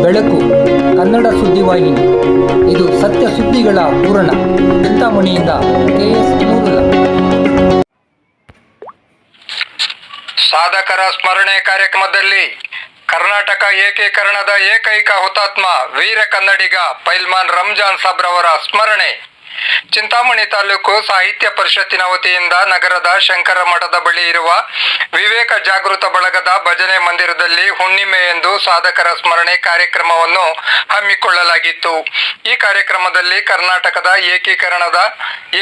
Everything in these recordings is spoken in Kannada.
ಬೆಳಕು, ಕನ್ನಡ ಸುದ್ದಿವಾಹಿನಿ. ಇದು ಸತ್ಯ ಸುದ್ದಿಗಳ ಪೂರಣ. ಚಿಂತಾಮಣಿಯಿಂದ ಕೆಎಸ್ ಸಾಧಕರ ಸ್ಮರಣೆ ಕಾರ್ಯಕ್ರಮದಲ್ಲಿ ಕರ್ನಾಟಕ ಏಕೀಕರಣದ ಏಕೈಕ ಹುತಾತ್ಮ ವೀರ ಕನ್ನಡಿಗ ಪೈಲ್ಮಾನ್ ರಂಜಾನ್ ಸಾಬ್ರವರ ಸ್ಮರಣೆ. ಚಿಂತಾಮಣಿ ತಾಲೂಕು ಸಾಹಿತ್ಯ ಪರಿಷತ್ತಿನ ವತಿಯಿಂದ ನಗರದ ಶಂಕರ ಮಠದ ಬಳಿ ಇರುವ ವಿವೇಕ ಜಾಗೃತ ಬಳಗದ ಭಜನೆ ಮಂದಿರದಲ್ಲಿ ಹುಣ್ಣಿಮೆಯೆಂದು ಸಾಧಕರ ಸ್ಮರಣೆ ಕಾರ್ಯಕ್ರಮವನ್ನು ಹಮ್ಮಿಕೊಳ್ಳಲಾಗಿತ್ತು. ಈ ಕಾರ್ಯಕ್ರಮದಲ್ಲಿ ಕರ್ನಾಟಕದ ಏಕೀಕರಣದ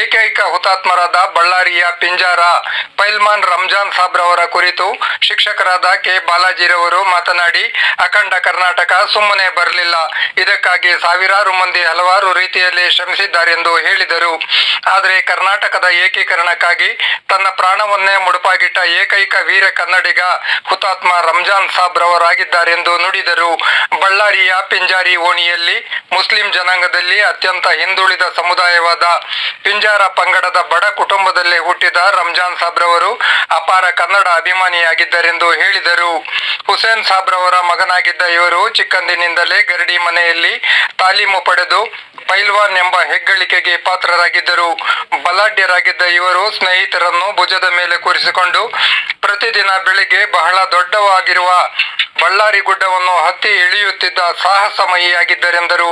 ಏಕೈಕ ಹುತಾತ್ಮರಾದ ಬಳ್ಳಾರಿಯ ಪಿಂಜಾರ ಪೈಲ್ಮಾನ್ ರಂಜಾನ್ ಸಾಬ್ರವರ ಕುರಿತು ಶಿಕ್ಷಕರಾದ ಕೆ ಬಾಲಾಜಿರವರು ಮಾತನಾಡಿ, ಅಖಂಡ ಕರ್ನಾಟಕ ಸುಮ್ಮನೆ ಬರಲಿಲ್ಲ. ಇದಕ್ಕಾಗಿ ಸಾವಿರಾರು ಮಂದಿ ಹಲವಾರು ರೀತಿಯಲ್ಲಿ ಶ್ರಮಿಸಿದ್ದಾರೆಂದು ಹೇಳಿದರು. ಆದರೆ ಕರ್ನಾಟಕದ ಏಕೀಕರಣಕ್ಕಾಗಿ ತನ್ನ ಪ್ರಾಣವನ್ನೇ ಮುಡುಪಾಗಿಟ್ಟ ಏಕೈಕ ವೀರ ಕನ್ನಡಿಗ ಹುತಾತ್ಮ ರಂಜಾನ್ ಸಾಬ್ರವರಾಗಿದ್ದಾರೆಂದು ನುಡಿದರು. ಬಳ್ಳಾರಿಯ ಪಿಂಜಾರಿ ಓಣಿಯಲ್ಲಿ ಮುಸ್ಲಿಂ ಜನಾಂಗದಲ್ಲಿ ಅತ್ಯಂತ ಹಿಂದುಳಿದ ಸಮುದಾಯವಾದ ಪಿಂಜಾರ ಪಂಗಡದ ಬಡ ಕುಟುಂಬದಲ್ಲೇ ಹುಟ್ಟಿದ ರಂಜಾನ್ ಸಾಬ್ರವರು ಅಪಾರ ಕನ್ನಡ ಅಭಿಮಾನಿಯಾಗಿದ್ದರೆಂದು ಹೇಳಿದರು. ಹುಸೇನ್ ಸಾಬ್ರವರ ಮಗನಾಗಿದ್ದ ಇವರು ಚಿಕ್ಕಂದಿನಿಂದಲೇ ಗರಡಿ ಮನೆಯಲ್ಲಿ ತಾಲೀಮು ಪಡೆದು ಪೈಲ್ವಾನ್ ಎಂಬ ಹೆಗ್ಗಳಿಕೆಗೆ ಪಾತ್ರರಾಗಿದ್ದರು. ಬಲಾಢ್ಯರಾಗಿದ್ದ ಇವರು ಸ್ನೇಹಿತರನ್ನು ಭುಜದ ಮೇಲೆ ಕೂರಿಸಿಕೊಂಡು ಪ್ರತಿದಿನ ಬೆಳಿಗ್ಗೆ ಬಹಳ ದೊಡ್ಡವಾಗಿರುವ ಬಳ್ಳಾರಿ ಗುಡ್ಡವನ್ನು ಹತ್ತಿ ಇಳಿಯುತ್ತಿದ್ದ ಸಾಹಸಮಯಿಯಾಗಿದ್ದರೆಂದರು.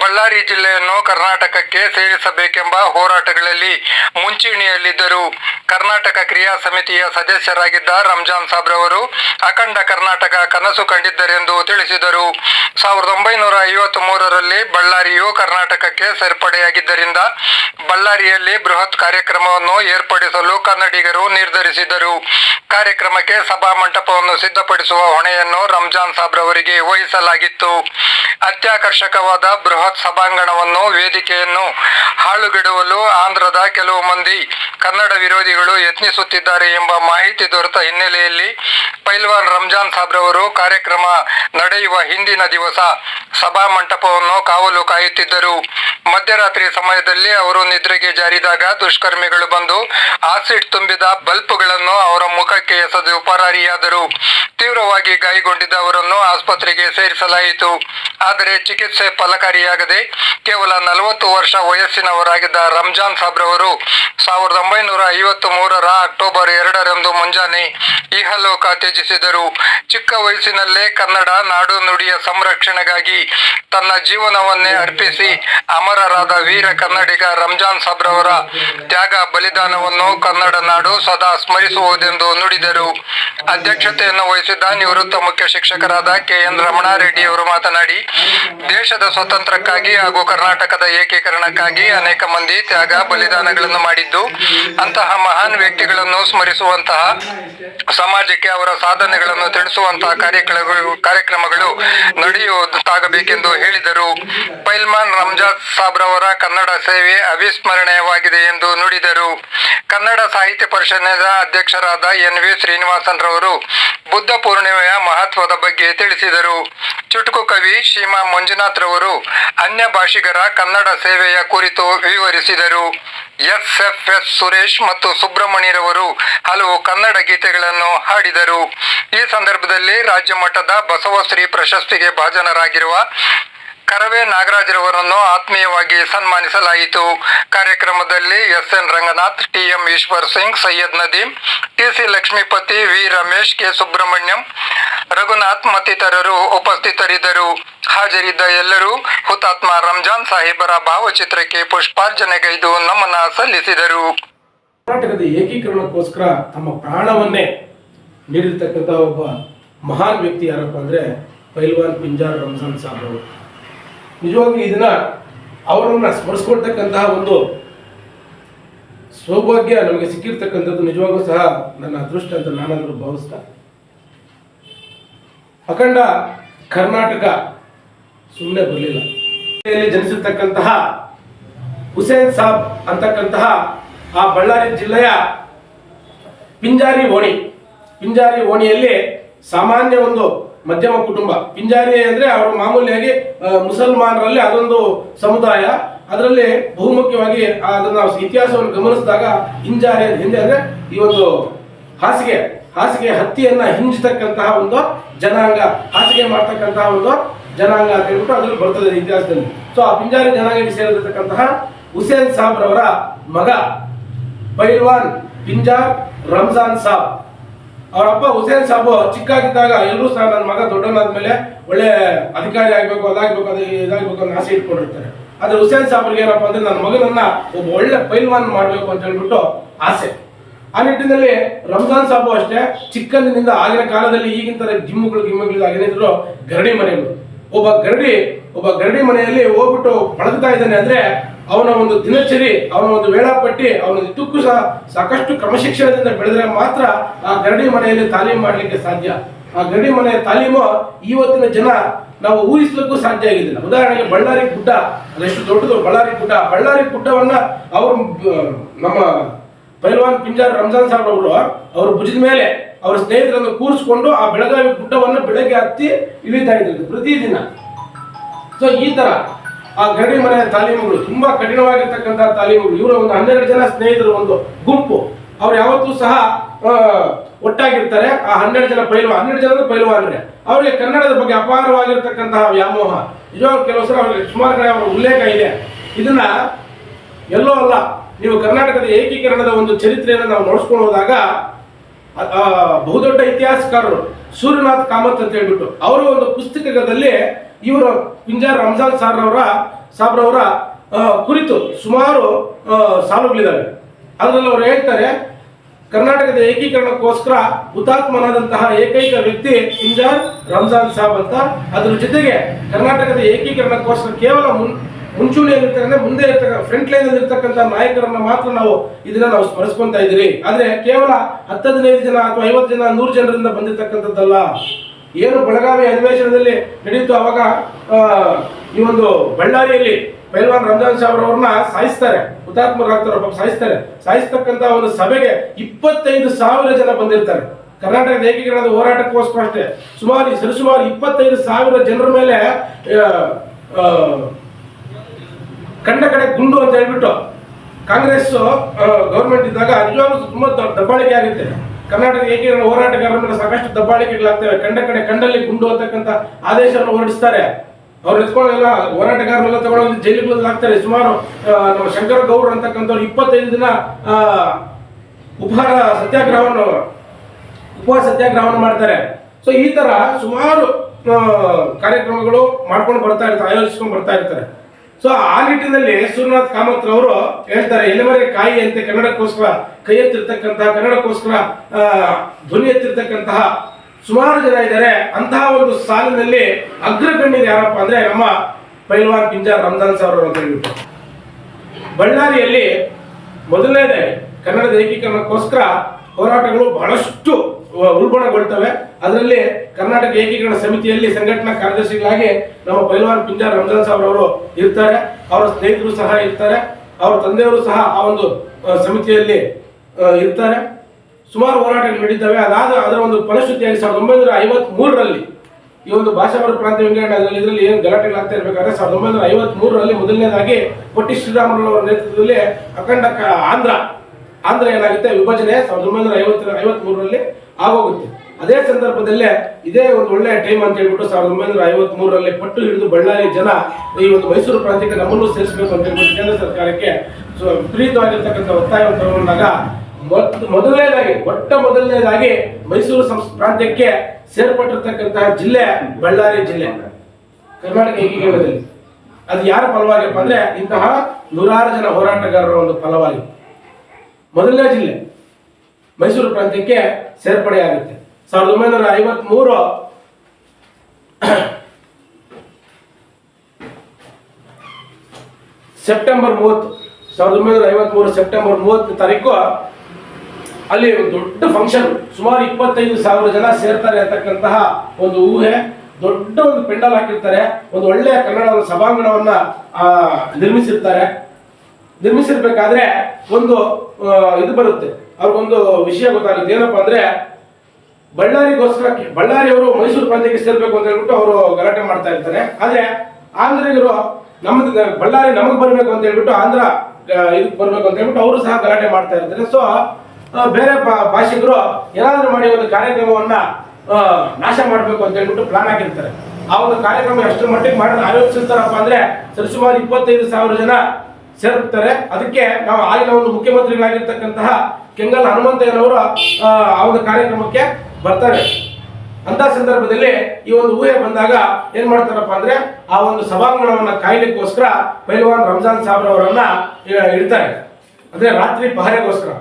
ಬಳ್ಳಾರಿ ಜಿಲ್ಲೆಯನ್ನು ಕರ್ನಾಟಕಕ್ಕೆ ಸೇರಿಸಬೇಕೆಂಬ ಹೋರಾಟಗಳಲ್ಲಿ ಮುಂಚೂಣಿಯಲ್ಲಿದ್ದರು. ಕರ್ನಾಟಕ ಕ್ರಿಯಾ ಸಮಿತಿಯ ಸದಸ್ಯರಾಗಿದ್ದ ರಂಜಾನ್ ಸಾಬ್ರವರು ಅಖಂಡ ಕರ್ನಾಟಕ ಕನಸು ಕಂಡಿದ್ದರೆಂದು ತಿಳಿಸಿದರು. ಸಾವಿರದ ಒಂಬೈನೂರ ಐವತ್ತ್ ಮೂರರಲ್ಲಿ ಬಳ್ಳಾರಿಯು ಕರ್ನಾಟಕಕ್ಕೆ ಸೇರ್ಪಡೆಯಾಗಿದ್ದರಿಂದ ಬಳ್ಳಾರಿಯಲ್ಲಿ ಬೃಹತ್ ಕಾರ್ಯಕ್ರಮವನ್ನು ಏರ್ಪಡಿಸಲು ಕನ್ನಡಿಗರು ನಿರ್ಧರಿಸಿದರು. ಕಾರ್ಯಕ್ರಮಕ್ಕೆ ಸಭಾ ಮಂಟಪವನ್ನು ಸಿದ್ಧಪಡಿಸುವ ಹೊಣೆಯನ್ನು ರಂಜಾನ್ ಸಾಬ್ರವರಿಗೆ ವಹಿಸಲಾಗಿತ್ತು. ಅತ್ಯಾಕರ್ಷಕವಾದ ಬೃಹತ್ ಸಭಾಂಗಣವನ್ನು, ವೇದಿಕೆಯನ್ನು ಹಾಳುಗೆಡುವಲು ಆಂಧ್ರದ ಕೆಲವು ಮಂದಿ ಕನ್ನಡ ವಿರೋಧಿಗಳು ಯತ್ನಿಸುತ್ತಿದ್ದಾರೆ ಎಂಬ ಮಾಹಿತಿ ದೊರೆತ ಹಿನ್ನೆಲೆಯಲ್ಲಿ ಪೈಲ್ವಾನ್ ರಂಜಾನ್ ಸಾಬ್ರವರು ಕಾರ್ಯಕ್ರಮ ನಡೆಯುವ ಹಿಂದಿನ ದಿವಸ ಸಭಾ ಮಂಟಪವನ್ನು ಕಾವಲು ಕಾಯುತ್ತಿದ್ದರು. ಮಧ್ಯರಾತ್ರಿ ಸಮಯದಲ್ಲಿ ಅವರು ನಿದ್ರೆಗೆ ಜಾರಿದಾಗ ದುಷ್ಕರ್ಮಿಗಳು ಬಂದು ಆಸಿಡ್ ತುಂಬಿದ ಬಲ್ಪ್ಗಳನ್ನು ಅವರ ಮುಖಕ್ಕೆ ಎಸೆದು ಪರಾರಿಯಾದರು. ತೀವ್ರವಾಗಿ ಗಾಯಗೊಂಡಿದ್ದ ಅವರನ್ನು ಆಸ್ಪತ್ರೆಗೆ ಸೇರಿಸಲಾಯಿತು. ಆದರೆ ಚಿಕಿತ್ಸೆ ಫಲಕಾರಿಯಾಗದೆ ಕೇವಲ ನಲವತ್ತು ವರ್ಷ ವಯಸ್ಸಿನವರಾಗಿದ್ದ ರಂಜಾನ್ ಸಾಬ್ರವರು ಸಾವಿರದ ಒಂಬೈನೂರ ಐವತ್ತು ಮೂರರ ಅಕ್ಟೋಬರ್ ಎರಡರಂದು ಮುಂಜಾನೆ ಇಹಲೋಕ ತ್ಯಜಿಸಿದರು ಚಿಕ್ಕ ವಯಸ್ಸಿನಲ್ಲೇ ಕನ್ನಡ ನಾಡು ನುಡಿಯ ಸಂರಕ್ಷಣೆಗಾಗಿ ತನ್ನ ಜೀವನವನ್ನೇ ಅರ್ಪಿಸಿ ಅಮರರಾದ ವೀರ ಕನ್ನಡಿಗ ರಂಜಾನ್ ಸಾಬ್ರವರ ತ್ಯಾಗ ಬಲಿದಾನವನ್ನು ಕನ್ನಡ ನಾಡು ಸದಾ ಸ್ಮರಿಸುವುದೆಂದು ನುಡಿದರು. ಅಧ್ಯಕ್ಷತೆಯನ್ನು ವಹಿಸಿದ್ದ ನಿವೃತ್ತ ಮುಖ್ಯ ಶಿಕ್ಷಕರಾದ ಕೆ ಎನ್ ರಮಣಾರೆಡ್ಡಿ ಅವರು ಮಾತನಾಡಿ, ದೇಶದ ಸ್ವತಂತ್ರಕ್ಕಾಗಿ ಹಾಗೂ ಕರ್ನಾಟಕದ ಏಕೀಕರಣಕ್ಕಾಗಿ ಅನೇಕ ಮಂದಿ ತ್ಯಾಗ ಬಲಿದಾನಗಳನ್ನು ಮಾಡಿದ್ದು, ಅಂತಹ ಮಹಾನ್ ವ್ಯಕ್ತಿಗಳನ್ನು ಸ್ಮರಿಸುವಂತಹ ಸಮಾಜಕ್ಕೆ ಅವರ ಸಾಧನೆಗಳನ್ನು ತಿಳಿಸುವಂತಹ ಕಾರ್ಯಕ್ರಮಗಳು ಕಾರ್ಯಕ್ರಮಗಳು ನಡೆಯುತ್ತಾಗಬೇಕೆಂದು ಹೇಳಿದರು. ಪೈಲ್ಮಾನ್ ರಂಜಾದ್ ಸಾಬ್ರವರ ಕನ್ನಡ ಸೇವೆ ಅವಿಸ್ಮರಣೀಯವಾಗಿದೆ ಎಂದು ನುಡಿದರು. ಕನ್ನಡ ಸಾಹಿತ್ಯ ಪರಿಷತ್ನ ಅಧ್ಯಕ್ಷರಾದ ಎನ್ ವಿ ಶ್ರೀನಿವಾಸನ್ ರವರು ಬುದ್ಧ ಪೂರ್ಣಿಮೆಯ ಮಹತ್ವದ ಬಗ್ಗೆ ತಿಳಿಸಿದರು. ಚುಟುಕು ಕವಿ ಶ್ರೀಮಾ ಮಂಜುನಾಥ್ ರವರು ಅನ್ಯ ಭಾಷಿಗರ ಕನ್ನಡ ಸೇವೆಯ ಕುರಿತು ವಿವರಿಸಿದರು. ಎಸ್ ಎಫ್ ಎಸ್ ಸುರೇಶ್ ಮತ್ತು ಸುಬ್ರಹ್ಮಣ್ಯರವರು ಹಲವು ಕನ್ನಡ ಗೀತೆಗಳನ್ನು ಹಾಡಿದರು. ಈ ಸಂದರ್ಭದಲ್ಲಿ ರಾಜ್ಯ ಮಟ್ಟದ ಬಸವಶ್ರೀ ಪ್ರಶಸ್ತಿಗೆ ಭಾಜನರಾಗಿರುವ ಕರವೇ ನಾಗರಾಜರವರನ್ನು ಆತ್ಮೀಯವಾಗಿ ಸನ್ಮಾನಿಸಲಾಯಿತು. ಕಾರ್ಯಕ್ರಮದಲ್ಲಿ S N Ranganath T M Eshwar Singh, Syed Nadeem TC Lakshmipathi V. Ramesh, K. Subrahmanyam, Raghunath ಮತ್ತಿತರರು ಉಪಸ್ಥಿತರಿದ್ದರು. ಹಾಜರಿದ್ದ ಎಲ್ಲರೂ ಹುತಾತ್ಮ ರಂಜಾನ್ ಸಾಹೇಬರ ಭಾವಚಿತ್ರಕ್ಕೆ ಪುಷ್ಪಾರ್ಚನೆಗೈದು ನಮನ ಸಲ್ಲಿಸಿದರು. ಕರ್ನಾಟಕದ ಏಕೀಕರಣಕ್ಕೋಸ್ಕರ ತಮ್ಮ ಪ್ರಾಣವನ್ನೇ ನೀಡಿರ್ತಕ್ಕಂಥ ಒಬ್ಬ ಮಹಾನ್ ವ್ಯಕ್ತಿ ಯಾರಪ್ಪ ಅಂದರೆ ಪೈಲ್ವಾನ್ ಪಿಂಜಾರ್ ರಂಜಾನ್ ಸಾಬ್ ಅವರು. ನಿಜವಾಗ್ಲೂ ದಿನ ಅವರನ್ನು ಸ್ಮರಿಸ್ಕೊಳ್ತಕ್ಕಂತಹ ಒಂದು ಸೌಭಾಗ್ಯ ನಮಗೆ ಸಿಕ್ಕಿರ್ತಕ್ಕಂಥದ್ದು ನಿಜವಾಗೂ ಸಹ ನನ್ನ ಅದೃಷ್ಟ ಅಂತ ನಾನಾದರೂ ಭಾವಿಸ್ತಾ. ಅಖಂಡ ಕರ್ನಾಟಕ ಸುಮ್ಮನೆ ಬರಲಿಲ್ಲ. ಜನಿಸಿರ್ತಕ್ಕಂತಹ ಹುಸೇನ್ ಸಾಬ್ ಅಂತಕ್ಕಂತಹ ಆ ಬಳ್ಳಾರಿ ಜಿಲ್ಲೆಯ ಪಿಂಜಾರಿ ಓಣಿ. ಪಿಂಜಾರಿ ಓಣಿಯಲ್ಲಿ ಸಾಮಾನ್ಯ ಒಂದು ಮಧ್ಯಮ ಕುಟುಂಬ. ಪಿಂಜಾರಿ ಅಂದ್ರೆ ಅವರು ಮಾಮೂಲಿಯಾಗಿ ಮುಸಲ್ಮಾನರಲ್ಲಿ ಅದೊಂದು ಸಮುದಾಯ. ಅದರಲ್ಲಿ ಬಹುಮುಖ್ಯವಾಗಿ ಅದನ್ನ ಇತಿಹಾಸವನ್ನು ಗಮನಿಸಿದಾಗ ಹಿಂಜಾರಿ ಹಿಂದೆ ಅಂದ್ರೆ ಈ ಒಂದು ಹಾಸಿಗೆ ಹಾಸಿಗೆ ಹತ್ತಿಯನ್ನ ಹಿಂಜತಕ್ಕಂತಹ ಒಂದು ಜನಾಂಗ, ಹಾಸಿಗೆ ಮಾಡ್ತಕ್ಕಂತಹ ಒಂದು ಜನಾಂಗ ಅಂತ ಹೇಳ್ಬಿಟ್ಟು ಅದ್ರಲ್ಲಿ ಬರ್ತದೆ ಇತಿಹಾಸದಲ್ಲಿ. ಸೊ ಆ ಪಿಂಜಾರಿ ಜನಾಂಗಕ್ಕೆ ಸೇರಿರ್ತಕ್ಕಂತಹ ಹುಸೇನ್ ಸಾಬ್ ರವರ ಮಗ, ಪೈಲ್ವಾನ್ ಪಿಂಜಾರ್ ರಂಜಾನ್ ಸಾಬ್. ಅವರ ಅಪ್ಪ ಹುಸೇನ್ ಸಾಬು ಚಿಕ್ಕಾಗಿದ್ದಾಗ ಎಲ್ಲರೂ ಸಹ ನನ್ನ ಮಗ ದೊಡ್ಡವನಾದ್ಮೇಲೆ ಒಳ್ಳೆ ಅಧಿಕಾರಿ ಆಗ್ಬೇಕು, ಅದಾಗ್ಬೇಕು, ಅದು ಇದಾಗ್ಬೇಕು ಅನ್ನೋ ಆಸೆ ಇಟ್ಕೊಂಡಿರ್ತಾರೆ. ಆದ್ರೆ ಹುಸೇನ್ ಸಾಬ್ರಿಗೆ ಏನಪ್ಪ ಅಂದ್ರೆ ನನ್ನ ಮಗನನ್ನ ಒಬ್ಬ ಒಳ್ಳೆ ಪೈಲ್ವಾನ್ ಮಾಡ್ಬೇಕು ಅಂತ ಹೇಳ್ಬಿಟ್ಟು ಆಸೆ. ಆ ನಿಟ್ಟಿನಲ್ಲಿ ರಂಜಾನ್ ಸಾಬು ಅಷ್ಟೇ, ಚಿಕ್ಕಂದಿನಿಂದ ಆಗಿನ ಕಾಲದಲ್ಲಿ ಈಗಿನ ತರ ಜಿಮ್ಮುಗಳು ಗಿಮ್ಮುಗಳು ಏನಿದ್ರು ಗರಡಿ ಮನೆಗಳು ಒಬ್ಬ ಗರಡಿ ಒಬ್ಬ ಗರಡಿ ಮನೆಯಲ್ಲಿ ಹೋಗ್ಬಿಟ್ಟು ಬಳಗ್ತಾ ಇದ್ದಾನೆ ಅಂದ್ರೆ ಅವನ ಒಂದು ದಿನಚರಿ, ಅವನ ಒಂದು ವೇಳಾಪಟ್ಟಿ, ಅವನ ಇದಕ್ಕೂ ಸಹ ಸಾಕಷ್ಟು ಕ್ರಮಶಿಕ್ಷಣದಿಂದ ಬೆಳೆದ್ರೆ ಮಾತ್ರ ಆ ಗರಡಿ ಮನೆಯಲ್ಲಿ ತಾಲೀಮ್ ಮಾಡಲಿಕ್ಕೆ ಸಾಧ್ಯ. ಆ ಗರಡಿ ಮನೆಯ ತಾಲೀಮು ಇವತ್ತಿನ ಜನ ನಾವು ಊಹಿಸ್ಲಿಕ್ಕೂ ಸಾಧ್ಯ ಆಗಿದ್ದಿಲ್ಲ. ಉದಾಹರಣೆಗೆ ಬಳ್ಳಾರಿ ಗುಡ್ಡ ಅದೆಷ್ಟು ದೊಡ್ಡದು? ಬಳ್ಳಾರಿ ಗುಡ್ಡ. ಬಳ್ಳಾರಿ ಗುಡ್ಡವನ್ನ ಅವರು ನಮ್ಮ ಪೈಲ್ವಾನ್ ಪಿಂಜಾರ್ ರಂಜಾನ್ ಸಾಹೇಬ್ ಅವರು ಅವರು ಭುಜದ ಮೇಲೆ ಅವರ ಸ್ನೇಹಿತರನ್ನು ಕೂರಿಸ್ಕೊಂಡು ಆ ಬೆಳಗಾವಿ ಗುಡ್ಡವನ್ನು ಬೆಳಗ್ಗೆ ಹತ್ತಿ ಇಳಿತಾ ಇದ್ರು ಪ್ರತಿದಿನ. ಸೊ ಈ ತರ ಆ ಗರಡಿ ಮನೆಯ ತಾಲೀಮುಗಳು ತುಂಬಾ ಕಠಿಣವಾಗಿರ್ತಕ್ಕಂತಹ ತಾಲೀಮುಗಳು. ಇವರ ಒಂದು ಹನ್ನೆರಡು ಜನ ಸ್ನೇಹಿತರ, ಒಂದು ಗುಂಪು. ಅವ್ರು ಯಾವತ್ತೂ ಸಹ ಒಟ್ಟಾಗಿರ್ತಾರೆ. ಆ ಹನ್ನೆರಡು ಜನ ಪೈಲ್ವಾ ಹನ್ನೆರಡು ಜನ ಪೈಲ್ವಾನ್ರೆ. ಅವರಿಗೆ ಕನ್ನಡದ ಬಗ್ಗೆ ಅಪಾರವಾಗಿರ್ತಕ್ಕಂತಹ ವ್ಯಾಮೋಹ. ನಿಜವಾಗ ಕೆಲವು ಸಲ ಅವರಿಗೆ ಸುಮಾರು ಕಡೆ ಅವರ ಉಲ್ಲೇಖ ಇದೆ. ಇದನ್ನ ಎಲ್ಲೋ ಅಲ್ಲ, ನೀವು ಕರ್ನಾಟಕದ ಏಕೀಕರಣದ ಒಂದು ಚರಿತ್ರೆಯನ್ನು ನಾವು ನೋಡಿಸ್ಕೊಂಡು ಹೋದಾಗ ಬಹುದೊಡ್ಡ ಇತಿಹಾಸಕಾರರು ಸೂರ್ಯನಾಥ್ ಕಾಮತ್ ಅಂತ ಹೇಳ್ಬಿಟ್ಟು, ಅವರು ಒಂದು ಪುಸ್ತಕದಲ್ಲಿ ಇವರು ಪಿಂಜಾರ್ ರಂಜಾನ್ ಸಾರ್ ಅವರ ಸಾಬ್ರವರ ಕುರಿತು ಸುಮಾರು ಸಾಲುಗಳಿದ್ದಾವೆ. ಅದರಲ್ಲಿ ಅವರು ಹೇಳ್ತಾರೆ, ಕರ್ನಾಟಕದ ಏಕೀಕರಣಕ್ಕೋಸ್ಕರ ಹುತಾತ್ಮನಾದಂತಹ ಏಕೈಕ ವ್ಯಕ್ತಿ ಪಿಂಜಾರ್ ರಂಜಾನ್ ಸಾಬ್ ಅಂತ. ಅದ್ರ ಜೊತೆಗೆ ಕರ್ನಾಟಕದ ಏಕೀಕರಣಕ್ಕೋಸ್ಕರ ಕೇವಲ ಮುನ್ ಮುಂಚೂಣಿಯಲ್ಲಿರ್ತಕ್ಕಂಥ ಮುಂದೆ ಇರ್ತಕ್ಕ ಫ್ರಂಟ್ ಲೈನ್ ಅಲ್ಲಿ ಇರ್ತಕ್ಕಂಥ ನಾಯಕರನ್ನ ಮಾತ್ರ ನಾವು ಇದನ್ನ ನಾವು ಸ್ಮರಿಸ್ಕೊಂತ ಇದ್ದೀರಿ. ಆದ್ರೆ ಕೇವಲ ಹತ್ತು ಹದಿನೈದು ಜನ ಅಥವಾ ಐವತ್ತು ಜನ ನೂರು ಜನರಿಂದ ಬಂದಿರತಕ್ಕಂಥದ್ದಲ್ಲ. ಏನು ಬೆಳಗಾವಿ ಅಧಿವೇಶನದಲ್ಲಿ ನಡೆಯಿತು ಅವಾಗ ಈ ಒಂದು ಬಳ್ಳಾರಿಯಲ್ಲಿ ಪೈಲ್ವಾನ್ ರಂಜಾನ್ ಸಾಹೇಬ್ ಅವ್ರನ್ನ ಸಾಯಿಸ್ತಾರೆ. ಹುತಾತ್ಮರಾಗ್ತಾರೆ ಒಬ್ಬ ಸಾಯಿಸ್ತಾರೆ. ಸಾಯಿಸ್ತಕ್ಕಂಥ ಒಂದು ಸಭೆಗೆ ಇಪ್ಪತ್ತೈದು ಸಾವಿರ ಜನ ಬಂದಿರ್ತಾರೆ. ಕರ್ನಾಟಕದ ಏಕೀಕರಣದ ಹೋರಾಟಕ್ಕೋಸ್ಕರ ಅಷ್ಟೇ. ಸುಮಾರು, ಸರಿಸುಮಾರು ಇಪ್ಪತ್ತೈದು ಸಾವಿರ ಜನರ ಮೇಲೆ ಕಂಡ ಕಡೆ ಗುಂಡು ಅಂತ ಹೇಳ್ಬಿಟ್ಟು ಕಾಂಗ್ರೆಸ್ ಗೌರ್ಮೆಂಟ್ ಇದ್ದಾಗ ನಿಜವಾಗ್ಲೂ ತುಂಬಾ ದಬ್ಬಾಳಿಕೆ ಆಗುತ್ತೆ. ಕರ್ನಾಟಕ ಏಕೀಕರಣ ಹೋರಾಟಗಾರರ ಮೇಲೆ ಸಾಕಷ್ಟು ದಬ್ಬಾಳಿಕೆಗಳಾಗ್ತವೆ. ಕಂಡ ಕಡೆ ಕಂಡಲ್ಲಿ ಗುಂಡು ಅಂತಕ್ಕಂಥ ಆದೇಶವನ್ನು ಹೊರಡಿಸ್ತಾರೆ. ಅವ್ರು ನಿಂತ್ಕೊಳ್ಳೋದಿಲ್ಲ. ಹೋರಾಟಗಾರರೆಲ್ಲ ತಗೊಳ್ಳೋದು ಜೈಲುಗಳಲ್ಲಿ ಹಾಕ್ತಾರೆ ಸುಮಾರು ನಮ್ಮ ಶಂಕರ ಗೌರ್ ಅಂತಕ್ಕಂಥವ್ರು ಇಪ್ಪತ್ತೈದು ದಿನ ಉಪಹಾರ ಸತ್ಯಾಗ್ರಹವನ್ನು ಉಪಹಾರ ಸತ್ಯಾಗ್ರಹವನ್ನು ಮಾಡ್ತಾರೆ. ಸೊ ಈ ತರ ಸುಮಾರು ಕಾರ್ಯಕ್ರಮಗಳು ಮಾಡ್ಕೊಂಡು ಬರ್ತಾ ಇರ್ತಾರೆ, ಆಯೋಜಿಸ್ಕೊಂಡು ಬರ್ತಾ ಇರ್ತಾರೆ. ಸೊ ಆ ನಿಟ್ಟಿನಲ್ಲಿ ಸೂರ್ಯನಾಥ್ ಕಾಮತ್ ಅವರು ಹೇಳ್ತಾರೆ ಎಲೆಮರೆ ಕಾಯಿ ಅಂತೆ, ಕನ್ನಡಕ್ಕೋಸ್ಕರ, ಕೈ ಎತ್ತಿರ್ತಕ್ಕಂತಹ, ಕನ್ನಡಕ್ಕೋಸ್ಕರ ಧ್ವನಿ ಎತ್ತಿರ್ತಕ್ಕಂತಹ ಸುಮಾರು ಜನ ಇದ್ದಾರೆ. ಅಂತಹ ಒಂದು ಸಾಲಿನಲ್ಲಿ ಅಗ್ರಗಣ್ಯರು ಯಾರಪ್ಪ ಅಂದ್ರೆ ನಮ್ಮ ಪೈಲ್ವಾನ್ ಪಿಂಜಾರ್ ರಂಜಾನ್ ಸರ್ ಅವರು ಅಂತ ಬಳ್ಳಾರಿಯಲ್ಲಿ ಮೊದಲನೇದೇ ಕನ್ನಡದ ಏಕೀಕರಣಕ್ಕೋಸ್ಕರ ಹೋರಾಟಗಳು ಬಹಳಷ್ಟು ಉಲ್ಬಣಗೊಳ್ತವೆ. ಅದರಲ್ಲಿ ಕರ್ನಾಟಕ ಏಕೀಕರಣ ಸಮಿತಿಯಲ್ಲಿ ಸಂಘಟನಾ ಕಾರ್ಯದರ್ಶಿಗಳಾಗಿ ನಮ್ಮ ಪೈಲ್ವಾನ್ ಪಿಂಜಾರ್ ರಂಜಾನ್ ಸಾಹೇಬ್ ಅವರು ಇರ್ತಾರೆ. ಅವರ ಸ್ನೇಹಿತರು ಸಹ ಇರ್ತಾರೆ. ಅವರ ತಂದೆಯವರು ಸಹ ಆ ಒಂದು ಸಮಿತಿಯಲ್ಲಿ ಇರ್ತಾರೆ. ಸುಮಾರು ಹೋರಾಟಗಳು ನಡೀತವೆ. ಅದಾದ ಅದರ ಒಂದು ಫಲಶ್ರುತಿಯಾಗಿ ಸಾವಿರದ ಒಂಬೈನೂರ ಐವತ್ತ್ ಮೂರರಲ್ಲಿ ಈ ಒಂದು ಭಾಷಾವರ ಪ್ರಾಂತ ವಿಂಗಡಣೆ ಅದರಲ್ಲಿ ಇದರಲ್ಲಿ ಏನು ಗಲಾಟೆಗಳಾಗ್ತಾ ಇರಬೇಕಾದ್ರೆ ಸಾವಿರದ ಒಂಬೈನೂರ ಐವತ್ತ್ ಮೂರರಲ್ಲಿ ಮೊದಲನೇದಾಗಿ ಪೊಟ್ಟಿ ಶ್ರೀರಾಮುಲು ಅವರ ನೇತೃತ್ವದಲ್ಲಿ ಅಖಂಡ ಆಂಧ್ರ ಆಂಧ್ರ ಏನಾಗುತ್ತೆ? ವಿಭಜನೆ ಸಾವಿರದ ಒಂಬೈನೂರ ಐವತ್ತರ ಐವತ್ತ್ ಮೂರರಲ್ಲಿ ಆಗೋಗುತ್ತೆ. ಅದೇ ಸಂದರ್ಭದಲ್ಲೇ ಇದೇ ಒಂದು ಒಳ್ಳೆ ಟೈಮ್ ಅಂತ ಹೇಳ್ಬಿಟ್ಟು ಸಾವಿರದ ಒಂಬೈನೂರ ಐವತ್ತ್ ಮೂರರಲ್ಲಿ ಪಟ್ಟು ಹಿಡಿದು ಬಳ್ಳಾರಿ ಜನ ಈ ಒಂದು ಮೈಸೂರು ಪ್ರಾಂತ್ಯಕ್ಕೆ ನಮ್ಮನ್ನು ಸೇರಿಸಬೇಕು ಅಂತ ಹೇಳ್ಬಿಟ್ಟು ಕೇಂದ್ರ ಸರ್ಕಾರಕ್ಕೆ ಸೊ ವಿಪರೀತವಾಗಿರ್ತಕ್ಕಂಥ ಒತ್ತಾಯವನ್ನು ತಗೊಂಡಾಗ ಮೊದ್- ಮೊದಲನೇದಾಗಿ ಮೊಟ್ಟ ಮೊದಲನೇದಾಗಿ ಮೈಸೂರು ಪ್ರಾಂತ್ಯಕ್ಕೆ ಸೇರ್ಪಟ್ಟಿರ್ತಕ್ಕಂತಹ ಜಿಲ್ಲೆ ಬಳ್ಳಾರಿ ಜಿಲ್ಲೆ. ಕರ್ನಾಟಕ ಏಕೀಕರಣದಲ್ಲಿ. ಅದು ಯಾರ ಫಲವಾಗಿಪ್ಪ ಅಂದ್ರೆ ಇಂತಹ ನೂರಾರು ಜನ ಹೋರಾಟಗಾರರ ಒಂದು ಫಲವಾಗಿ. ಮೊದಲನೇ ಜಿಲ್ಲೆ ಮೈಸೂರು ಪ್ರಾಂತ್ಯಕ್ಕೆ ಸೇರ್ಪಡೆ ಆಗುತ್ತೆ ಸಾವಿರದ ಒಂಬೈನೂರ ಐವತ್ತ್ ಮೂರು ಸೆಪ್ಟೆಂಬರ್ ಮೂವತ್ತು, ಸಾವಿರದ ಒಂಬೈನೂರ ಐವತ್ ಮೂರು ಸೆಪ್ಟೆಂಬರ್ ಮೂವತ್ತು ತಾರೀಕು, ಅಲ್ಲಿ ದೊಡ್ಡ ಫಂಕ್ಷನ್ ಸುಮಾರು ಇಪ್ಪತ್ತೈದು ಸಾವಿರ ಜನ ಸೇರ್ತಾರೆ ಅಂತಕ್ಕಂತಹ ಒಂದು ಊಹೆ. ದೊಡ್ಡ ಒಂದು ಪೆಂಡಲ್ ಹಾಕಿರ್ತಾರೆ, ಒಂದು ಒಳ್ಳೆಯ ಕನ್ನಡ ಸಭಾಂಗಣವನ್ನ ನಿರ್ಮಿಸಿರ್ತಾರೆ. ನಿರ್ಮಿಸಿರ್ಬೇಕಾದ್ರೆ ಒಂದು ಇದು ಬರುತ್ತೆ. ಅವ್ರಿಗೊಂದು ವಿಷಯ ಗೊತ್ತಾಗುತ್ತೆ. ಏನಪ್ಪಾ ಅಂದ್ರೆ ಬಳ್ಳಾರಿಗೋಸ್ಕರ ಬಳ್ಳಾರಿಯವರು ಮೈಸೂರು ಪ್ರಾಂತ್ಯಕ್ಕೆ ಸೇರ್ಬೇಕು ಅಂತ ಹೇಳ್ಬಿಟ್ಟು ಅವರು ಗಲಾಟೆ ಮಾಡ್ತಾ ಇರ್ತಾರೆ. ಆದ್ರೆ ಆಂಧ್ರಿಗರು ನಮ್ದು ಬಳ್ಳಾರಿ ನಮಗ್ ಬರ್ಬೇಕು ಅಂತ ಹೇಳ್ಬಿಟ್ಟು ಆಂಧ್ರ ಇದಕ್ಕೆ ಬರ್ಬೇಕು ಅಂತ ಹೇಳ್ಬಿಟ್ಟು ಅವರು ಸಹ ಗಲಾಟೆ ಮಾಡ್ತಾ ಇರ್ತಾರೆ. ಸೊ ಬೇರೆ ಭಾಷಿಕರು ಏನಾದರೂ ಮಾಡಿ ಒಂದು ಕಾರ್ಯಕ್ರಮವನ್ನ ನಾಶ ಮಾಡಬೇಕು ಅಂತ ಹೇಳ್ಬಿಟ್ಟು ಪ್ಲಾನ್ ಹಾಕಿರ್ತಾರೆ. ಆ ಒಂದು ಕಾರ್ಯಕ್ರಮ ಎಷ್ಟು ಮಟ್ಟಿಗೆ ಮಾಡಿ ಆಯೋಜಿಸಿರ್ತಾರಪ್ಪ ಅಂದ್ರೆ ಸರಿಸುಮಾರು ಇಪ್ಪತ್ತೈದು ಸಾವಿರ ಜನ ಸೇರ್ತಾರೆ. ಅದಕ್ಕೆ ನಾವು ಆಗಿನ ಒಂದು ಮುಖ್ಯಮಂತ್ರಿಗಳಾಗಿರ್ತಕ್ಕಂತಹ ಕೆಂಗಲ್ ಹನುಮಂತಯ್ಯನವರು ಆ ಒಂದು ಕಾರ್ಯಕ್ರಮಕ್ಕೆ ಬರ್ತಾರೆ. ಅಂತ ಸಂದರ್ಭದಲ್ಲಿ ಈ ಒಂದು ಊಹೆ ಬಂದಾಗ ಏನ್ ಮಾಡ್ತಾರಪ್ಪ ಅಂದ್ರೆ ಆ ಒಂದು ಸಭಾಂಗಣವನ್ನ ಕಾಯ್ಲಿಕ್ಕೋಸ್ಕರ ಪೈಲ್ವಾನ್ ರಂಜಾನ್ ಸಾಬ್ರವರನ್ನ ಇಡ್ತಾರೆ. ಅಂದ್ರೆ ರಾತ್ರಿ ಪಹರೆಗೋಸ್ಕರ.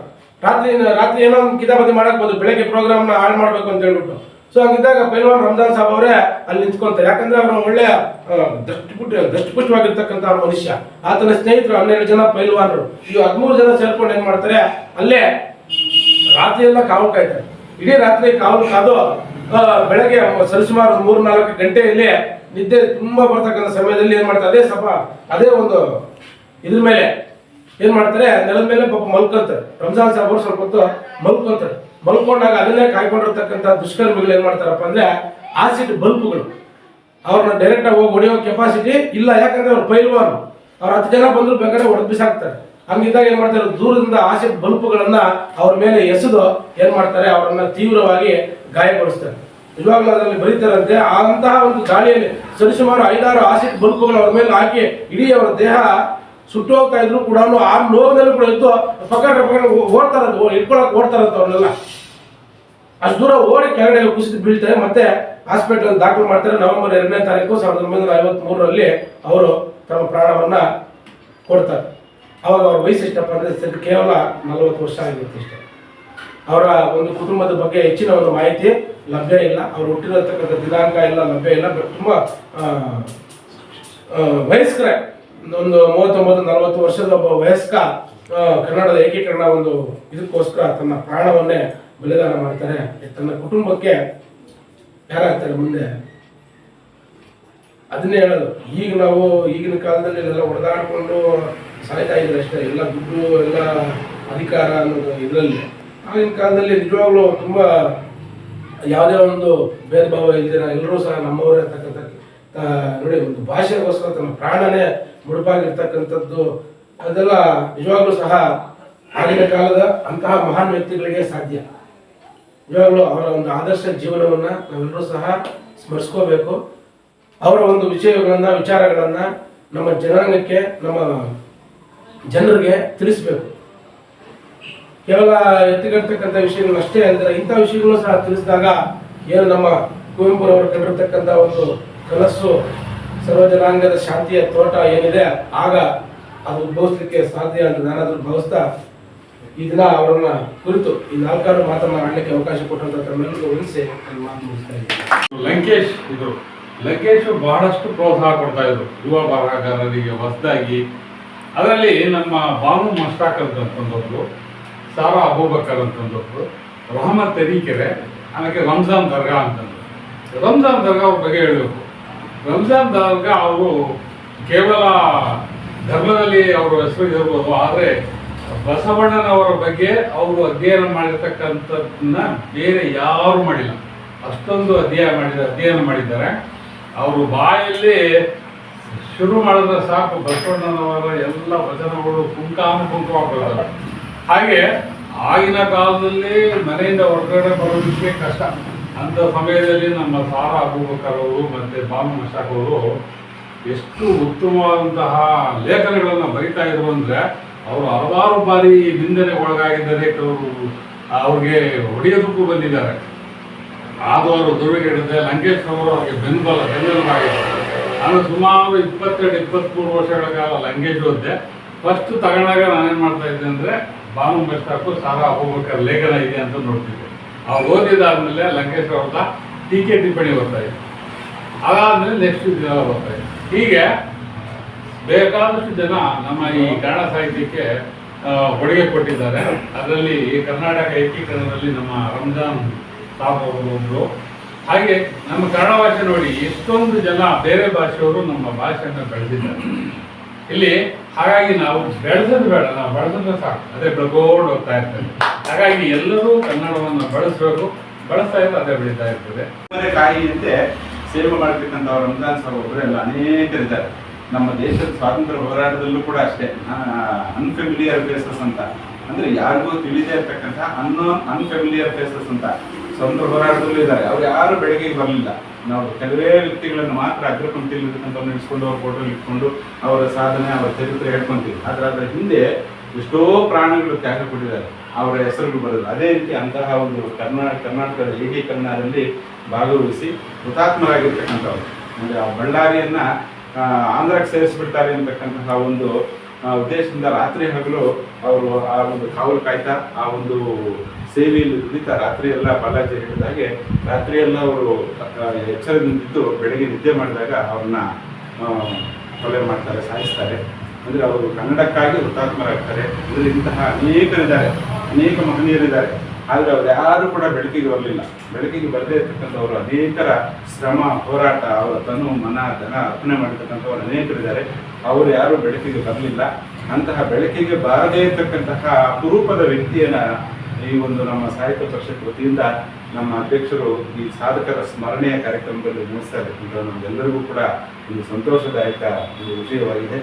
ರಾತ್ರಿ ರಾತ್ರಿ ಏನೋ ಕಿತಾಪತಿ ಮಾಡಕ್ಬೋದು, ಬೆಳಗ್ಗೆ ಪ್ರೋಗ್ರಾಮ್ನ ಹಾಳು ಮಾಡ್ಬೇಕು ಅಂತ ಹೇಳ್ಬಿಟ್ಟು. ಸೊ ಹಂಗಿದ್ದಾಗ ಪೈಲ್ವಾನ್ ರಂಜಾನ್ ಸಾಬ್ ಅವರೇ ಅಲ್ಲಿ ನಿಂತ್ಕೊಂತಾರೆ. ಯಾಕಂದ್ರೆ ಅವರು ಒಳ್ಳೆಯ ದಷ್ಟಪುಷ್ಟ ದಷ್ಟಪುಷ್ಟವಾಗಿರ್ತಕ್ಕಂಥ ಮನುಷ್ಯ. ಆತನ ಸ್ನೇಹಿತರು ಹನ್ನೆರಡು ಜನ ಪೈಲ್ವಾನರು. ಈ ಹದಿಮೂರು ಜನ ಸೇರ್ಕೊಂಡು ಏನ್ ಮಾಡ್ತಾರೆ, ಅಲ್ಲೇ ರಾತ್ರಿ ಎಲ್ಲ ಕಾವು ಇಡೀ ರಾತ್ರಿ ಕಾವಲು ಕಾದು ಬೆಳಗ್ಗೆ ಸರಿಸುಮಾರು ಮೂರು ನಾಲ್ಕು ಗಂಟೆಯಲ್ಲಿ ನಿದ್ದೆ ತುಂಬಾ ಬರ್ತಕ್ಕಂಥ ಸಮಯದಲ್ಲಿ ಏನ್ ಮಾಡ್ತಾರೆ, ಅದೇ ಸ್ವಲ್ಪ, ಅದೇ ಒಂದು ಇದ್ರ ಮೇಲೆ ಏನ್ ಮಾಡ್ತಾರೆ, ನೆಲದ ಮೇಲೆ ಪಾಪ ಮಲ್ಕೊಂತಾರೆ. ರಂಜಾನ್ ಸಾಬ್ ಅವರು ಸ್ವಲ್ಪ ಹೊತ್ತು ಮಲ್ಕೊಂತಾರೆ. ಮಲ್ಕೊಂಡಾಗ ಅದನ್ನೇ ಕಾಯ್ಕೊಂಡಿರ್ತಕ್ಕಂಥ ದುಷ್ಕರ್ಮಿಗಳು ಏನ್ ಮಾಡ್ತಾರಪ್ಪ ಅಂದ್ರೆ ಆಸಿಡ್ ಬಲ್ಪ್ಗಳು ಅವ್ರನ್ನ ಡೈರೆಕ್ಟ್ ಆಗಿ ಹೋಗಿ ಹೊಡೆಯೋ ಕೆಪಾಸಿಟಿ ಇಲ್ಲ, ಯಾಕಂದ್ರೆ ಅವ್ರು ಪೈಲ್ವಾನು. ಅವ್ರು ಹತ್ತು ಜನ ಬಂದ್ರು ಬೇಕಾದ್ರೆ ಹೊಡೆದು ಹಂಗಿದ್ದಾಗ ಏನ್ ಮಾಡ್ತಾರೆ? ದೂರದಿಂದ ಆಸೆ ಬಲ್ಪುಗಳನ್ನ ಅವ್ರ ಮೇಲೆ ಎಸೆದು ಏನ್ ಮಾಡ್ತಾರೆ? ಅವರನ್ನ ತೀವ್ರವಾಗಿ ಗಾಯಗೊಳಿಸ್ತಾರೆ. ನಿಜವಾಗ್ಲೂ ಅದರಲ್ಲಿ ಬರೀತಾರಂತೆ ಅಂತಹ ಒಂದು ಗಾಳಿಯಲ್ಲಿ ಸರಿಸುಮಾರು ಐದಾರು ಆಸಿಡ್ ಬಲ್ಪುಗಳು ಅವ್ರ ಮೇಲೆ ಹಾಕಿ ಇಡೀ ಅವರ ದೇಹ ಸುಟ್ಟು ಹೋಗ್ತಾ ಇದ್ರು ಕೂಡ ಆ ನೋವಿನಲ್ಲಿ ಕೂಡ ಇದ್ದು ಪಕ್ಕ ಪಕ್ಕ ಓಡ್ತಾರಂತ ಇಟ್ಕೊಳಕ್ ಓಡ್ತಾರಂತ ಅವ್ರನ್ನೆಲ್ಲ. ಅಷ್ಟು ದೂರ ಓಡಿ ಕೆಳಗಡೆ ಕುಸಿದು ಬೀಳ್ತಾರೆ. ಮತ್ತೆ ಹಾಸ್ಪಿಟಲ್ ದಾಖಲು ಮಾಡ್ತಾರೆ. ನವೆಂಬರ್ ಎರಡನೇ ತಾರೀಕು ಸಾವಿರದ ಒಂಬೈನೂರ ಐವತ್ತ್ ಮೂರರಲ್ಲಿ ಅವರು ತಮ್ಮ ಪ್ರಾಣವನ್ನ ಕೊಡ್ತಾರೆ. ಅವಾಗ ಅವ್ರ ವಯಸ್ಸು ಎಷ್ಟಪ್ಪ ಅಂದ್ರೆ ಕೇವಲ ನಲವತ್ತು ವರ್ಷ ಆಗಿರುತ್ತೆ ಇಷ್ಟೇ ಅವರ ಒಂದು ಕುಟುಂಬದ ಬಗ್ಗೆ ಹೆಚ್ಚಿನ ಒಂದು ಮಾಹಿತಿ ಲಭ್ಯ ಇಲ್ಲ. ಅವ್ರು ಹುಟ್ಟಿರತಕ್ಕಂಥ ದಿನಾಂಕ ಎಲ್ಲ ಲಭ್ಯ ಇಲ್ಲ. ಬಟ್ ತುಂಬ ವಯಸ್ಕರೇ, ಒಂದು ಮೂವತ್ತೊಂಬತ್ತು, ನಲವತ್ತು ವರ್ಷದ ಒಬ್ಬ ವಯಸ್ಕ ಕನ್ನಡದ ಏಕೀಕರಣ ಒಂದು ಇದಕ್ಕೋಸ್ಕರ ತನ್ನ ಪ್ರಾಣವನ್ನೇ ಬಲಿದಾನ ಮಾಡ್ತಾರೆ. ತನ್ನ ಕುಟುಂಬಕ್ಕೆ ಯಾರಾಗ್ತಾರೆ ಮುಂದೆ? ಅದನ್ನೇ ಹೇಳೋದು. ಈಗ ನಾವು ಈಗಿನ ಕಾಲದಲ್ಲಿ ಎಲ್ಲ ಹೊಡೆದಾಡ್ಕೊಂಡು ಸಾಯ್ತಾ ಇದ್ರೆ ಅಷ್ಟೇ. ಎಲ್ಲ ದುಡ್ಡು, ಎಲ್ಲ ಅಧಿಕಾರ ಅನ್ನೋದು ಇದರಲ್ಲಿ. ಆಗಿನ ಕಾಲದಲ್ಲಿ ನಿಜವಾಗ್ಲೂ ತುಂಬ ಯಾವುದೇ ಒಂದು ಭೇದ ಭಾವ ಇಲ್ದಿರ ಎಲ್ಲರೂ ಸಹ ನಮ್ಮವರೇ ಇರ್ತಕ್ಕಂಥ ನೋಡಿ, ಒಂದು ಭಾಷೆಗೋಸ್ಕರ ತನ್ನ ಪ್ರಾಣನೇ ಮುಡುಪಾಗಿರ್ತಕ್ಕಂಥದ್ದು. ಅದೆಲ್ಲ ನಿಜವಾಗ್ಲೂ ಸಹ ಆಗಿನ ಕಾಲದ ಅಂತಹ ಮಹಾನ್ ವ್ಯಕ್ತಿಗಳಿಗೆ ಸಾಧ್ಯ. ನಿಜವಾಗ್ಲೂ ಅವರ ಒಂದು ಆದರ್ಶ ಜೀವನವನ್ನ ನಾವೆಲ್ಲರೂ ಸಹ ಸ್ಮರಿಸ್ಕೋಬೇಕು. ಅವರ ಒಂದು ವಿಷಯಗಳನ್ನು, ವಿಚಾರಗಳನ್ನ ನಮ್ಮ ಜನಾಂಗಕ್ಕೆ, ನಮ್ಮ ಜನರಿಗೆ ತಿಳಿಸ್ಬೇಕು. ಕೇವಲ ಎತ್ತಿಗಟ್ಟಕ್ಕಂಥ ವಿಷಯಗಳು ಅಷ್ಟೇ ಅಂದರೆ ಇಂಥ ವಿಷಯಗಳು ಸಹ ತಿಳಿಸಿದಾಗ ಏನು ನಮ್ಮ ಕುವೆಂಪುರವರು ಕಂಡಿರ್ತಕ್ಕಂಥ ಒಂದು ಕನಸು, ಸರ್ವ ಜನಾಂಗದ ಶಾಂತಿಯ ತೋಟ ಏನಿದೆ, ಆಗ ಅದು ಉದ್ಭವಿಸಲಿಕ್ಕೆ ಸಾಧ್ಯ ಅಂತ ನಾನಾದರೂ ಭಾವಿಸ್ತಾ ಈ ದಿನ ಅವರನ್ನ ಕುರಿತು ಈ ನಾಲ್ಕಾರು ಮಾತನ್ನು ಆಡಲಿಕ್ಕೆ ಅವಕಾಶ ಕೊಟ್ಟಂತ ತಮ್ಮೆಲ್ಲರಿಗೂ ಉಳಿಸಿ ನಾನು ಮಾತು ಲಂಕೇಶ್ ಇದು. ಲಂಕೇಶ್ ಬಹಳಷ್ಟು ಪ್ರೋತ್ಸಾಹ ಕೊಡ್ತಾ ಇದ್ರು. ಯುವ ಬರಹಗಾರರಿಗೆ ಹೊಸದಾಗಿ ಅದರಲ್ಲಿ ನಮ್ಮ ಬಾನು ಮಸ್ತಾಕ್ ಅಂತಂದೊಬ್ರು, ಸಾರಾ ಅಬೂಬಕರ್ ಅಂತಂದೊಬ್ರು, ರಹಮತ್ ತರೀಕೆರೆ, ಆಮೇಲೆ ರಂಜಾನ್ ದರ್ಗಾ ಅಂತಂದ್ರು. ರಂಜಾನ್ ದರ್ಗಾ ಅವ್ರ ಬಗ್ಗೆ ಹೇಳಬೇಕು. ರಂಜಾನ್ ದರ್ಗಾ ಅವರು ಕೇವಲ ಧರ್ಮದಲ್ಲಿ ಅವರು ಹೆಸರು ಇರ್ಬೋದು, ಆದರೆ ಬಸವಣ್ಣನವರ ಬಗ್ಗೆ ಅವರು ಅಧ್ಯಯನ ಮಾಡಿರ್ತಕ್ಕಂಥದ್ದನ್ನ ಬೇರೆ ಯಾರು ಮಾಡಿಲ್ಲ. ಅಷ್ಟೊಂದು ಅಧ್ಯಯನ ಮಾಡಿದ ಅಧ್ಯಯನ ಮಾಡಿದ್ದಾರೆ. ಅವರು ಬಾಯಲ್ಲಿ ಶುರು ಮಾಡಿದ್ರೆ ಸಾಕು, ಬಸವಣ್ಣನವರ ಎಲ್ಲ ವಚನಗಳು ಕುಂಕಾನುಕುಂಕವಾಗ್ತವೆ ಹಾಗೆ ಆಗಿನ ಕಾಲದಲ್ಲಿ ಮನೆಯಿಂದ ಹೊರಗಡೆ ಬರೋದಕ್ಕೆ ಕಷ್ಟ. ಅಂಥ ಸಮಯದಲ್ಲಿ ನಮ್ಮ ಸಾರ ಅವರು ಮತ್ತೆ ಬಾನು ಮಶಾಕ್ ಅವರು ಎಷ್ಟು ಉತ್ತಮವಾದಂತಹ ಲೇಖನಗಳನ್ನು ಬರಿತಾ ಇದ್ರು ಅಂದ್ರೆ ಅವರು ಹಲವಾರು ಬಾರಿ ನಿಂದನೆ ಒಳಗಾಗಿದ್ದಾರೆ ಕೆಲವರು ಅವ್ರಿಗೆ ಹೊಡೆಯೋದಕ್ಕೂ ಬಂದಿದ್ದಾರೆ. ಆದವರು ದುರ್ಗಡಿದೆ ಲಂಕೇಶ್ ಅವರು ಅವರಿಗೆ ಬೆಂಬಲ ಬೆಂಬಲವಾಗಿದ್ದಾರೆ ನಾನು ಸುಮಾರು ಇಪ್ಪತ್ತೆರಡು ಇಪ್ಪತ್ತ್ಮೂರು ವರ್ಷಗಳ ಕಾಲ ಲಂಗೇಜ್ ಓದಿದೆ ಫಸ್ಟ್ ತಗೊಂಡಾಗ ನಾನೇನು ಮಾಡ್ತಾ ಇದ್ದೆ ಅಂದರೆ ಬಾನು ಮೆಸ್ಟಾಕು ಸಾರಾ ಹೋಗ್ಬೇಕಾದ್ರೆ ಲೇಖನ ಇದೆ ಅಂತ ನೋಡ್ತಿದ್ದೆ. ಅವ್ರು ಓದಿದಾದ್ಮೇಲೆ ಲಂಕೇಶ್ ಅವ್ರದ ಟೀಕೆ ಟಿಪ್ಪಣಿ ಬರ್ತಾ ಇದೆ ಅದಾದಮೇಲೆ ನೆಕ್ಸ್ಟ್ ಇದೆಲ್ಲ ಬರ್ತಾ ಇದೆ ಹೀಗೆ ಬೇಕಾದಷ್ಟು ಜನ ನಮ್ಮ ಈ ಕನ್ನಡ ಸಾಹಿತ್ಯಕ್ಕೆ ಆ, ಕೊಡುಗೆ ಕೊಟ್ಟಿದ್ದಾರೆ. ಅದರಲ್ಲಿ ಕರ್ನಾಟಕ ಏಕೀಕರಣದಲ್ಲಿ ನಮ್ಮ ರಂಜಾನ್ ಸಾಬ್ ಅವರು ಒಬ್ರು. ಹಾಗೆ ನಮ್ಮ ಕನ್ನಡ ಭಾಷೆ ನೋಡಿ ಎಷ್ಟೊಂದು ಜನ ಬೇರೆ ಭಾಷೆಯವರು ನಮ್ಮ ಭಾಷೆಯನ್ನು ಬೆಳೆದಿದ್ದಾರೆ. ಇಲ್ಲಿ ಹಾಗಾಗಿ ನಾವು ಬೆಳೆದದ್ದು ಬೇಡ, ನಾವು ಬೆಳೆದ್ರೆ ಸಾಕು. ಅದೇ ಬೆಳಗೋಡ್ ಹೋಗ್ತಾ ಇರ್ತದೆ ಹಾಗಾಗಿ ಎಲ್ಲರೂ ಕನ್ನಡವನ್ನು ಬಳಸಬೇಕು. ಬಳಸ್ತಾ ಇದ್ರೆ ಅದೇ ಬೆಳೀತಾ ಇರ್ತದೆ. ಕಾಯಿಯಂತೆ ಸೇವೆ ಮಾಡ್ತಕ್ಕಂಥ ರಂಜಾನ್ ಒಬ್ಬರೆಲ್ಲ ಅನೇಕರಿದ್ದಾರೆ. ನಮ್ಮ ದೇಶದ ಸ್ವಾತಂತ್ರ್ಯ ಹೋರಾಟದಲ್ಲೂ ಕೂಡ ಅಷ್ಟೇ. ಅನ್ಫೆಮಿಲಿಯರ್ ಫೇಸಸ್ ಅಂತ. ಅಂದ್ರೆ ಯಾರಿಗೂ ತಿಳಿದೇ ಇರ್ತಕ್ಕಂಥ ಅನ್ನೋನ್ ಅನ್ಫೆಮಿಲಿಯರ್ ಫೇಸಸ್ ಅಂತ. ಸ್ವಂತ ಹೋರಾಟದಲ್ಲೂ ಇದ್ದಾರೆ. ಅವ್ರು ಯಾರು ಬೆಳಗ್ಗೆ ಬರಲಿಲ್ಲ. ನಾವು ಕೆಲವೇ ವ್ಯಕ್ತಿಗಳನ್ನು ಮಾತ್ರ ಅಗ್ರಪಂಕ್ತಿಯಲ್ಲಿ ಇರ್ತಕ್ಕಂಥವ್ರನ್ನ ಇಟ್ಕೊಂಡು ಅವ್ರ ಫೋಟೋ ಇಟ್ಕೊಂಡು ಅವರ ಸಾಧನೆ, ಅವರ ಚರಿತ್ರೆ ಹೇಳ್ಕೊಂತೀವಿ. ಆದ್ರೆ ಅದರ ಹಿಂದೆ ಎಷ್ಟೋ ಪ್ರಾಣಗಳು ತ್ಯಾಗ ಕೊಟ್ಟಿದ್ದಾರೆ. ಅವರ ಹೆಸರುಗಳು ಬರೋದು ಅದೇ ರೀತಿ ಅಂತಹ ಒಂದು ಕರ್ನಾಟಕ ಕರ್ನಾಟಕದ ಏಕೀಕರಣದಲ್ಲಿ ಭಾಗವಹಿಸಿ ಹುತಾತ್ಮರಾಗಿರ್ತಕ್ಕಂಥವ್ರು. ಅಂದರೆ ಆ ಬಳ್ಳಾರಿಯನ್ನ ಆಂಧ್ರಕ್ಕೆ ಸೇರಿಸ್ಬಿಡ್ತಾರೆ ಅಂತಕ್ಕಂತಹ ಒಂದು ಉದ್ದೇಶದಿಂದ ರಾತ್ರಿ ಹಗಲು ಅವರು ಆ ಒಂದು ಕಾವಲು ಕಾಯ್ತಾ ಆ ಒಂದು ಸೇವೆಯಲ್ಲಿ ದುಡಿತಾ ರಾತ್ರಿ ಎಲ್ಲ ಬಾಲಾಜಿ ಹೇಳಿದಾಗೆ ರಾತ್ರಿ ಎಲ್ಲ ಅವರು ಎಚ್ಚರದಿಂದಿದ್ದು ಬೆಳಗ್ಗೆ ನಿದ್ದೆ ಮಾಡಿದಾಗ ಅವ್ರನ್ನ ಕೊಲೆ ಮಾಡ್ತಾರೆ, ಸಾಯಿಸ್ತಾರೆ. ಅಂದರೆ ಅವರು ಕನ್ನಡಕ್ಕಾಗಿ ಹುತಾತ್ಮರಾಗ್ತಾರೆ. ಅಂದರೆ ಇಂತಹ ಅನೇಕರಿದ್ದಾರೆ ಅನೇಕ ಮಹನೀಯರಿದ್ದಾರೆ. ಆದರೆ ಅವ್ರು ಯಾರು ಕೂಡ ಬೆಳಕಿಗೆ ಬರಲಿಲ್ಲ. ಬೆಳಕಿಗೆ ಬರದೇ ಇರ್ತಕ್ಕಂಥವ್ರು ಅನೇಕರ ಶ್ರಮ, ಹೋರಾಟ, ಅವರ ತನು, ಮನ, ಧನ ಅರ್ಪಣೆ ಮಾಡಿರ್ತಕ್ಕಂಥವ್ರು ಅನೇಕರಿದ್ದಾರೆ. ಅವರು ಯಾರು ಬೆಳಕಿಗೆ ಬರಲಿಲ್ಲ. ಅಂತಹ ಬೆಳಕಿಗೆ ಬಾರದೇ ಇರ್ತಕ್ಕಂತಹ ಅಪರೂಪದ ವ್ಯಕ್ತಿಯನ್ನ ಈ ಒಂದು ನಮ್ಮ ಸಾಹಿತ್ಯ ಪರಿಷತ್ ವತಿಯಿಂದ ನಮ್ಮ ಅಧ್ಯಕ್ಷರು ಈ ಸಾಧಕರ ಸ್ಮರಣೆಯ ಕಾರ್ಯಕ್ರಮದಲ್ಲಿ ನಡೆಸ್ತಾ ಇರ್ತಕ್ಕಂಥ ನಮ್ಗೆಲ್ಲರಿಗೂ ಕೂಡ ಒಂದು ಸಂತೋಷದಾಯಕ ಒಂದು ವಿಷಯವಾಗಿದೆ.